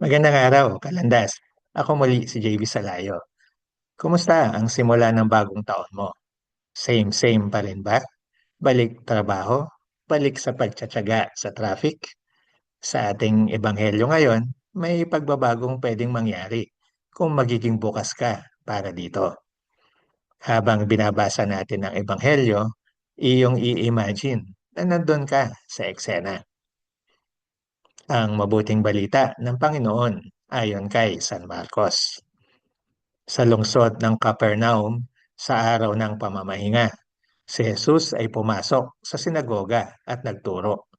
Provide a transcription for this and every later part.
Magandang araw, Kalandas. Ako muli si JB Salayo. Kumusta ang simula ng bagong taon mo? Same-same pa rin ba? Balik trabaho? Balik sa pagtsatsaga sa traffic? Sa ating ebanghelyo ngayon, may pagbabagong pwedeng mangyari kung magiging bukas ka para dito. Habang binabasa natin ang ebanghelyo, iyong i-imagine na nandun ka sa eksena ang mabuting balita ng Panginoon ayon kay San Marcos. Sa lungsod ng Capernaum, sa araw ng pamamahinga, si Jesus ay pumasok sa sinagoga at nagturo.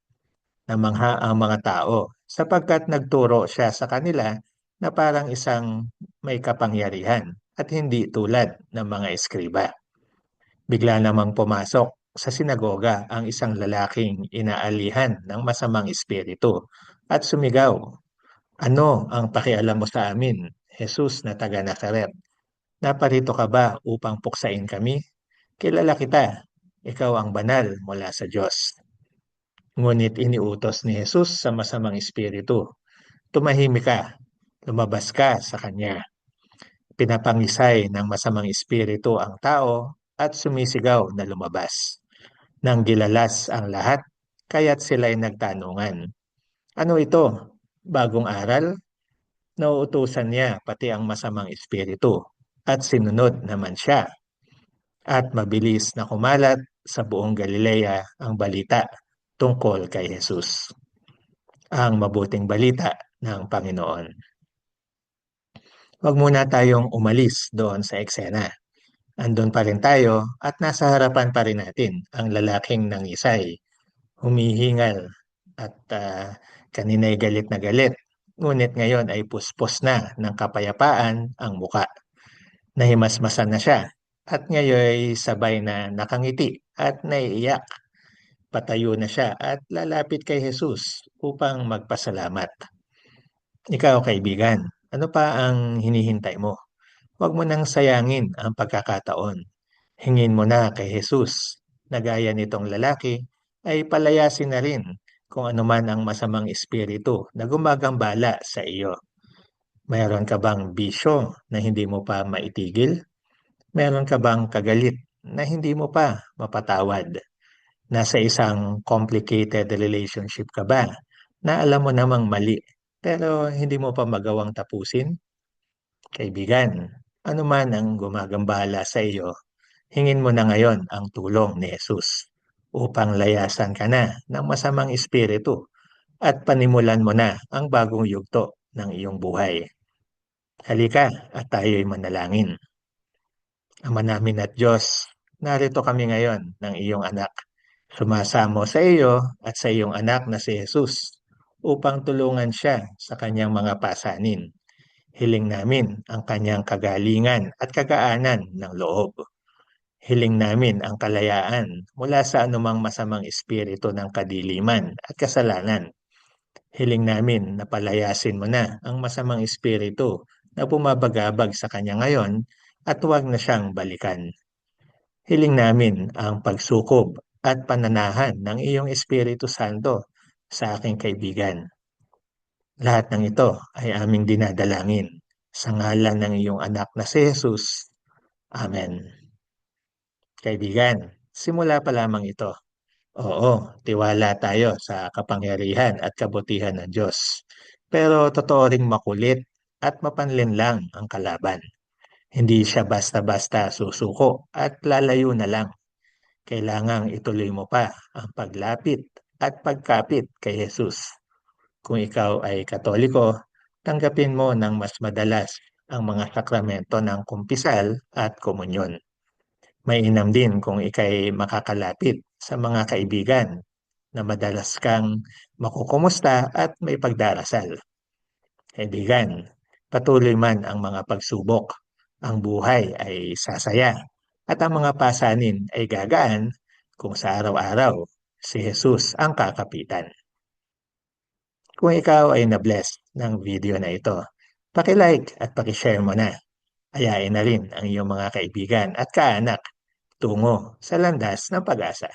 Namangha ang mga tao sapagkat nagturo siya sa kanila na parang isang may kapangyarihan at hindi tulad ng mga eskriba. Bigla namang pumasok sa sinagoga ang isang lalaking inaalihan ng masamang espiritu at sumigaw, Ano ang pakialam mo sa amin, Jesus na taga Nazaret? Naparito ka ba upang puksain kami? Kilala kita, ikaw ang banal mula sa Diyos. Ngunit iniutos ni Jesus sa masamang espiritu, Tumahimik ka, lumabas ka sa kanya. Pinapangisay ng masamang espiritu ang tao at sumisigaw na lumabas. Nang gilalas ang lahat, kaya't sila'y nagtanungan. Ano ito? Bagong aral? Nauutusan niya pati ang masamang espiritu at sinunod naman siya. At mabilis na kumalat sa buong Galilea ang balita tungkol kay Jesus. Ang mabuting balita ng Panginoon. Huwag muna tayong umalis doon sa eksena andun pa rin tayo at nasa harapan pa rin natin ang lalaking nangisay. Humihingal at uh, kanina'y galit na galit. Ngunit ngayon ay puspos na ng kapayapaan ang muka. Nahimasmasan na siya at ngayon ay sabay na nakangiti at naiiyak. Patayo na siya at lalapit kay Jesus upang magpasalamat. Ikaw kaibigan, ano pa ang hinihintay mo? Huwag mo nang sayangin ang pagkakataon. Hingin mo na kay Jesus na gaya nitong lalaki ay palayasin na rin kung anuman ang masamang espiritu na gumagambala sa iyo. Mayroon ka bang bisyo na hindi mo pa maitigil? Meron ka bang kagalit na hindi mo pa mapatawad? Nasa isang complicated relationship ka ba na alam mo namang mali pero hindi mo pa magawang tapusin? Kaibigan, ano man ang gumagambala sa iyo, hingin mo na ngayon ang tulong ni Jesus upang layasan ka na ng masamang espiritu at panimulan mo na ang bagong yugto ng iyong buhay. Halika at tayo'y manalangin. Ama namin at Diyos, narito kami ngayon ng iyong anak. Sumasamo sa iyo at sa iyong anak na si Jesus upang tulungan siya sa kanyang mga pasanin Hiling namin ang kanyang kagalingan at kagaanan ng loob. Hiling namin ang kalayaan mula sa anumang masamang espiritu ng kadiliman at kasalanan. Hiling namin na palayasin mo na ang masamang espiritu na bumabagabag sa kanya ngayon at huwag na siyang balikan. Hiling namin ang pagsukob at pananahan ng iyong Espiritu Santo sa aking kaibigan lahat ng ito ay aming dinadalangin sa ngalan ng iyong anak na si Jesus. Amen. Kaibigan, simula pa lamang ito. Oo, tiwala tayo sa kapangyarihan at kabutihan ng Diyos. Pero totoo ring makulit at mapanlin lang ang kalaban. Hindi siya basta-basta susuko at lalayo na lang. Kailangang ituloy mo pa ang paglapit at pagkapit kay Jesus kung ikaw ay katoliko, tanggapin mo ng mas madalas ang mga sakramento ng kumpisal at komunyon. May inam din kung ikay makakalapit sa mga kaibigan na madalas kang makukumusta at may pagdarasal. Kaibigan, patuloy man ang mga pagsubok, ang buhay ay sasaya at ang mga pasanin ay gagaan kung sa araw-araw si Jesus ang kakapitan. Kung ikaw ay na-bless ng video na ito, paki-like at paki-share mo na. Ayain na rin ang iyong mga kaibigan at kaanak tungo sa landas ng pag-asa.